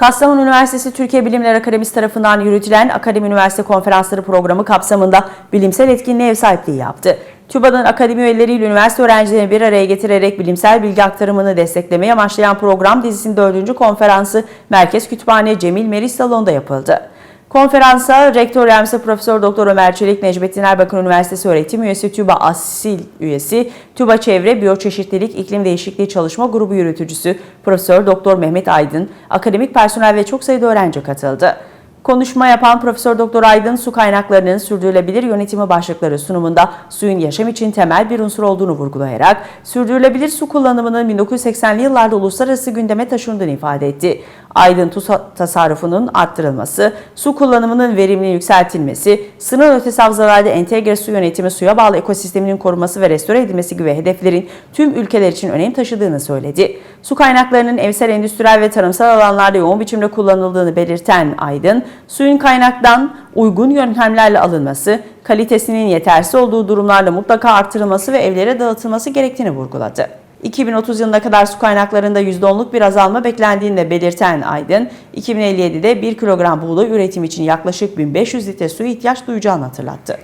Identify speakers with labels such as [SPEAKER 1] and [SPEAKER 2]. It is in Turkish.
[SPEAKER 1] Kastamonu Üniversitesi Türkiye Bilimler Akademisi tarafından yürütülen Akademi Üniversite Konferansları programı kapsamında bilimsel etkinliğe ev sahipliği yaptı. TÜBA'nın akademi üyeleriyle üniversite öğrencilerini bir araya getirerek bilimsel bilgi aktarımını desteklemeye amaçlayan program dizisinin dördüncü konferansı Merkez Kütüphane Cemil Meriç Salonu'nda yapıldı. Konferansa Rektör Yardımcısı Profesör Doktor Ömer Çelik, Necmettin Erbakan Üniversitesi öğretim üyesi, TÜBA Asil üyesi, TÜBA Çevre, Biyoçeşitlilik, İklim Değişikliği Çalışma Grubu yürütücüsü Profesör Doktor Mehmet Aydın, akademik personel ve çok sayıda öğrenci katıldı. Konuşma yapan Profesör Doktor Aydın, su kaynaklarının sürdürülebilir yönetimi başlıkları sunumunda suyun yaşam için temel bir unsur olduğunu vurgulayarak sürdürülebilir su kullanımının 1980'li yıllarda uluslararası gündeme taşındığını ifade etti. Aydın su tasarrufunun arttırılması, su kullanımının verimliliğinin yükseltilmesi, sınır ötesi havzalarda entegre su yönetimi, suya bağlı ekosisteminin korunması ve restore edilmesi gibi hedeflerin tüm ülkeler için önem taşıdığını söyledi. Su kaynaklarının evsel, endüstriyel ve tarımsal alanlarda yoğun biçimde kullanıldığını belirten Aydın, suyun kaynaktan uygun yöntemlerle alınması, kalitesinin yetersiz olduğu durumlarda mutlaka artırılması ve evlere dağıtılması gerektiğini vurguladı. 2030 yılına kadar su kaynaklarında %10'luk bir azalma beklendiğini de belirten Aydın, 2057'de 1 kilogram buğday üretim için yaklaşık 1500 litre suya ihtiyaç duyacağını hatırlattı.